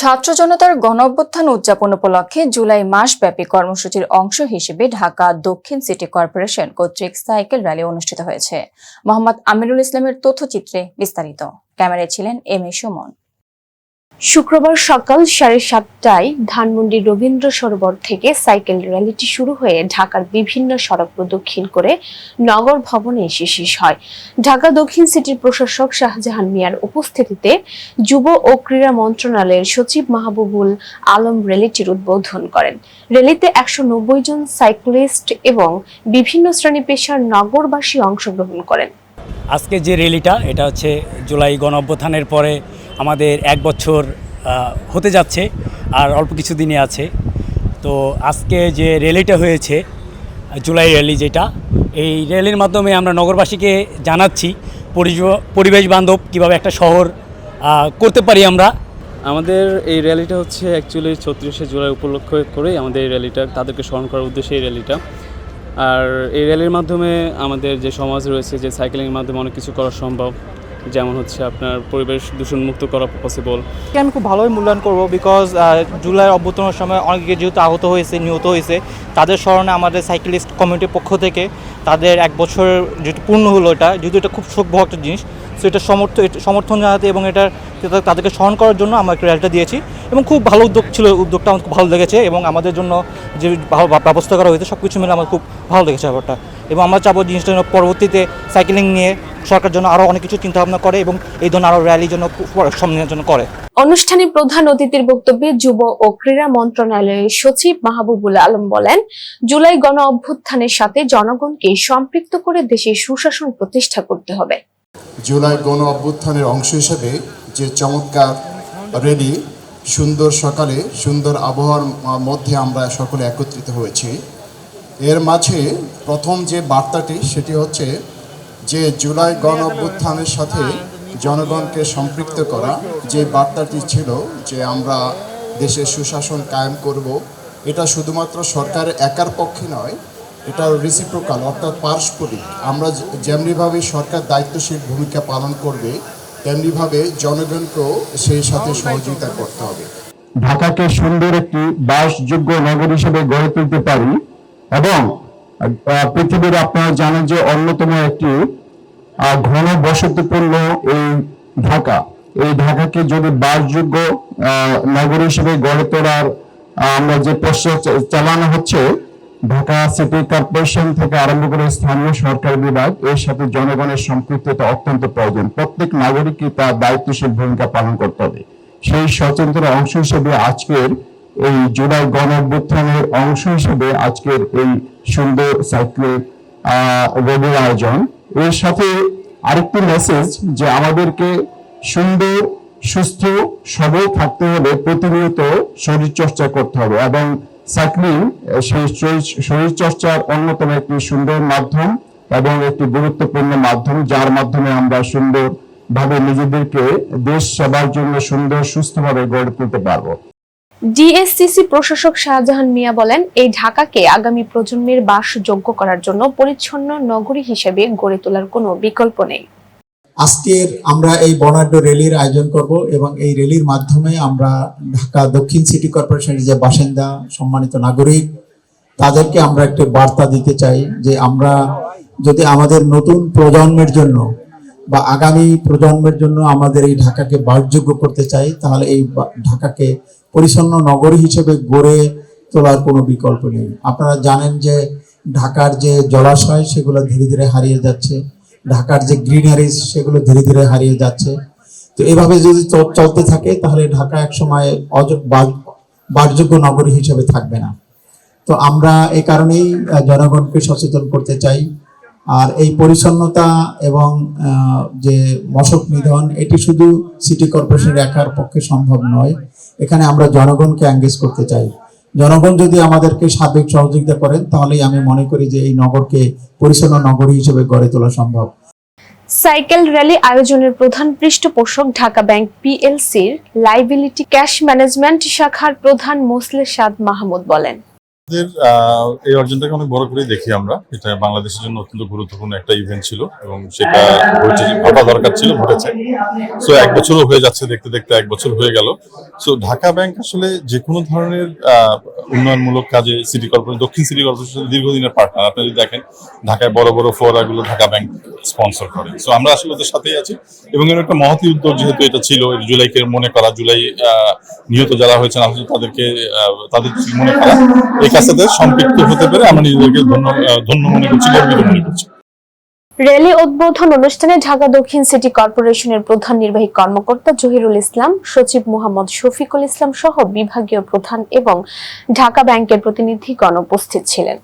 ছাত্র জনতার গণঅভ্যুত্থান উদযাপন উপলক্ষে জুলাই মাসব্যাপী কর্মসূচির অংশ হিসেবে ঢাকা দক্ষিণ সিটি কর্পোরেশন কর্তৃক সাইকেল র্যালি অনুষ্ঠিত হয়েছে। মোহাম্মদ আমিরুল ইসলামের তথ্যচিত্রে বিস্তারিত। ক্যামেরায় ছিলেন এম এ সুমন। শুক্রবার সকাল সাড়ে সাতটায় ধানমন্ডি রবীন্দ্র সরোবর থেকে সাইকেল র্যালিটি শুরু হয়ে ঢাকার বিভিন্ন সড়ক প্রদক্ষিণ করে নগর ভবনে এসে শেষ হয়। ঢাকা দক্ষিণ সিটির প্রশাসক শাহজাহান মিয়ার উপস্থিতিতে যুব ও ক্রীড়া মন্ত্রণালয়ের সচিব মাহবুবুল আলম র্যালিটির উদ্বোধন করেন। র্যালিতে একশো নব্বই জন সাইক্লিস্ট এবং বিভিন্ন শ্রেণি পেশার নগরবাসী অংশগ্রহণ করেন। আজকে যে র্যালিটা, এটা হচ্ছে জুলাই গণ পরে আমাদের এক বছর হতে যাচ্ছে আর অল্প কিছু দিনই আছে। তো আজকে যে র্যালিটা হয়েছে, জুলাই র্যালি যেটা, এই র্যালির মাধ্যমে আমরা নগরবাসীকে জানাচ্ছি পরিবেশ বান্ধব কীভাবে একটা শহর করতে পারি আমরা। আমাদের এই র্যালিটা হচ্ছে অ্যাকচুয়ালি ছত্রিশে জুলাই উপলক্ষ করেই আমাদের এই র্যালিটা, তাদেরকে স্মরণ করার উদ্দেশ্যে এই র্যালিটা। আর এই র্যালির মাধ্যমে আমাদের যে সমাজ রয়েছে, যে সাইকেলিংয়ের মাধ্যমে অনেক কিছু করা সম্ভব। যেমন হচ্ছে আপনার পরিবেশ দূষণ মুক্ত করা পসিবল আমি খুব ভালোই মূল্যায়ন করব বিকজ জুলাই অভ্যুত্থানের সময় অনেকে যেহেতু আহত হয়েছে, নিহত হয়েছে, তাদের স্মরণে আমাদের সাইকেলিস্ট কমিউনিটির পক্ষ থেকে তাদের এক বছর যেটা পূর্ণ হলো এটা, যেহেতু এটা খুব শোকবহ একটা জিনিস সো এটা সমর্থ সমর্থন জানাতে এবং এটা তাদেরকে স্মরণ করার জন্য আমরা একটা র্যালিটা দিয়েছি এবং খুব ভালো উদ্যোগ ছিল, উদ্যোগটা আমার খুব ভালো লেগেছে এবং আমাদের জন্য যে ব্যবস্থা করা হয়েছে সব কিছু মিলে আমার খুব ভালো লেগেছে ব্যাপারটা। এবং আমরা চাবো জিনিসটা যেন পরবর্তীতে সাইকেলিং নিয়ে সরকার জন্য আরও অনেক কিছু চিন্তা ভাবনা করে এবং এই ধরনের আরও র্যালির জন্য সামনের জন্য করে। অনুষ্ঠানে প্রধান অতিথির বক্তব্যে যুব ও ক্রীড়া মন্ত্রণালয়ের সচিব মাহবুবুল আলম বলেন জুলাই গণ অভ্যুত্থানের সাথে জনগণকে সম্পৃক্ত করে দেশে সুশাসন প্রতিষ্ঠা করতে হবে। জুলাই গণ অভ্যুত্থানের অংশ হিসেবে যে চমৎকার রেলি সুন্দর সকালে সুন্দর আবহাওয়ার মধ্যে আমরা সকলে একত্রিত হয়েছি এর মাঝে প্রথম যে বার্তাটি, সেটি হচ্ছে যে জুলাই গণ অভ্যুত্থানের সাথে জনগণকে সম্পৃক্ত করা যে বার্তাটি ছিল যে আমরা দেশের সুশাসন কায়েম করব, এটা শুধুমাত্র সরকারের একার পক্ষে নয়, এটা রিসিপ্রোকাল অর্থাৎ পারস্পরিক। আমরা যেমনিভাবে সরকার দায়িত্বশীল ভূমিকা পালন করবে, তেমনিভাবে জনগণকেও সেই সাথে সহযোগিতা করতে হবে। ঢাকাকে সুন্দর একটি বাসযোগ্য নগর হিসেবে গড়ে তুলতে পারি। এবং পৃথিবীর আপনারা জানেন যে অন্যতম একটি ঘন বসতিপূর্ণ এই ঢাকা। এই ঢাকাকে যদি বাসযোগ্য নগর হিসেবে গড়ে তোলার আমরা যে প্রশ্ন চালানো হচ্ছে, ঢাকা সিটি কর্পোরেশন থেকে আরম্ভ করে স্থানীয় সরকার বিভাগ, এর সাথে জনগণের সম্পৃক্ততা অত্যন্ত প্রয়োজন। প্রত্যেক নাগরিকই তার দায়িত্বশীল ভূমিকা পালন করতে হবে। সেই স্বতন্ত্র অংশ হিসেবে আজকের এই জুলাই গণ অভ্যুত্থানের অংশ হিসেবে আজকের এই সুন্দর সাইকেল রেডির আয়োজন। এর সাথে আরেকটি মেসেজ যে আমাদেরকে সুন্দর, সুস্থ, সবল থাকতে হলে প্রতিনিয়ত শরীর চর্চা করতে হবে এবং সাইক্লিং সেই শরীর চর্চার অন্যতম একটি সুন্দর মাধ্যম এবং একটি গুরুত্বপূর্ণ মাধ্যম, যার মাধ্যমে আমরা সুন্দর ভাবে নিজেদেরকে দেশ সেবার জন্য সুন্দর, সুস্থভাবে গড়ে তুলতে পারব। ডিএসসিসি প্রশাসক শাহজাহান মিয়া বলেন, এই ঢাকাকে আগামী প্রজন্মের বাসযোগ্য করার জন্য পরিচ্ছন্ন নগরী হিসেবে গড়ে তোলার কোনো বিকল্প নেই। আজকের আমরা এই বর্ণাঢ্য র্যালির আয়োজন করব এবং এই র্যালির মাধ্যমে আমরা ঢাকা দক্ষিণ সিটি কর্পোরেশনের যে বাসিন্দা, সম্মানিত নাগরিক, তাদেরকে আমরা একটি বার্তা দিতে চাই যে আমরা যদি আমাদের নতুন প্রজন্মের জন্য বা আগামী প্রজন্মের জন্য আমাদের এই ঢাকাকে বাসযোগ্য করতে চাই, তাহলে এই ঢাকাকে পরিচ্ছন্ন নগরী হিসেবে গড়ে তোলার কোনো বিকল্প নেই। আপনারা জানেন যে ঢাকার যে জলাশয়, সেগুলো ধীরে ধীরে হারিয়ে যাচ্ছে। ঢাকার যে গ্রিনারিজ, সেগুলো ধীরে ধীরে হারিয়ে যাচ্ছে। তো এভাবে যদি চলতে থাকে, তাহলে ঢাকা একসময় বাসযোগ্য নগরী হিসেবে থাকবে না। তো আমরা এ কারণেই জনগণকে সচেতন করতে চাই। আর এই পরিচ্ছন্নতা এবং যে মশক নিধন, এটি শুধু সিটি কর্পোরেশন একার পক্ষে সম্ভব নয়। এখানে আমরা জনগণকে এঙ্গেজ করতে চাই। জনগণ যদি আমাদেরকে সার্বিক সহযোগিতা করেন, তাহলেই আমি মনে করি যে এই নগরকে পরিচ্ছন্ন নগরী হিসেবে গড়ে তোলা সম্ভব। সাইকেল র্যালি আয়োজনের প্রধান পৃষ্ঠপোষক ঢাকা ব্যাংক পিএলসির লাইবিলিটি ক্যাশ ম্যানেজমেন্ট শাখার প্রধান মোসলে সাদ মাহমুদ বলেন। এই অর্জনটাকে অনেক বড় করেই দেখি আমরা। এটা বাংলাদেশের জন্য অত্যন্ত গুরুত্বপূর্ণ একটা ইভেন্ট ছিল এবং সেটা ঘটে দরকার ছিল, ঘটেছে। সো এক বছরও হয়ে যাচ্ছে দেখতে দেখতে, এক বছর হয়ে গেল। সো ঢাকা ব্যাংক আসলে যে কোনো ধরনের উন্নয়নমূলক কাজে সিটি কর্পোরেশন দক্ষিণ সিটি কর্পোরেশন দীর্ঘদিনের পার্টনার আপনি যদি দেখেন, ঢাকায় বড় বড় ফোরাগুলো ঢাকা ব্যাংক স্পন্সর করে। সো আমরা আসলে ওদের সাথেই আছি। এবং এর একটা মহতি উদ্যোগ যেহেতু এটা ছিল জুলাইকে মনে করা, জুলাই নিহত যারা হয়েছেন তাদেরকে তাদের মনে করা। এই কাজটাতে সম্পৃক্ত হতে পেরে আমরা নিজেদেরকে ধন্য ধন্য মনে করছি, গর্বিত মনে করছি। র্যালি উদ্বোধন অনুষ্ঠানে ঢাকা দক্ষিণ সিটি কর্পোরেশনের প্রধান নির্বাহী কর্মকর্তা জহিরুল ইসলাম, সচিব মোহাম্মদ শফিকুল ইসলাম সহ বিভাগীয় প্রধান এবং ঢাকা ব্যাংকের প্রতিনিধিগণ উপস্থিত ছিলেন।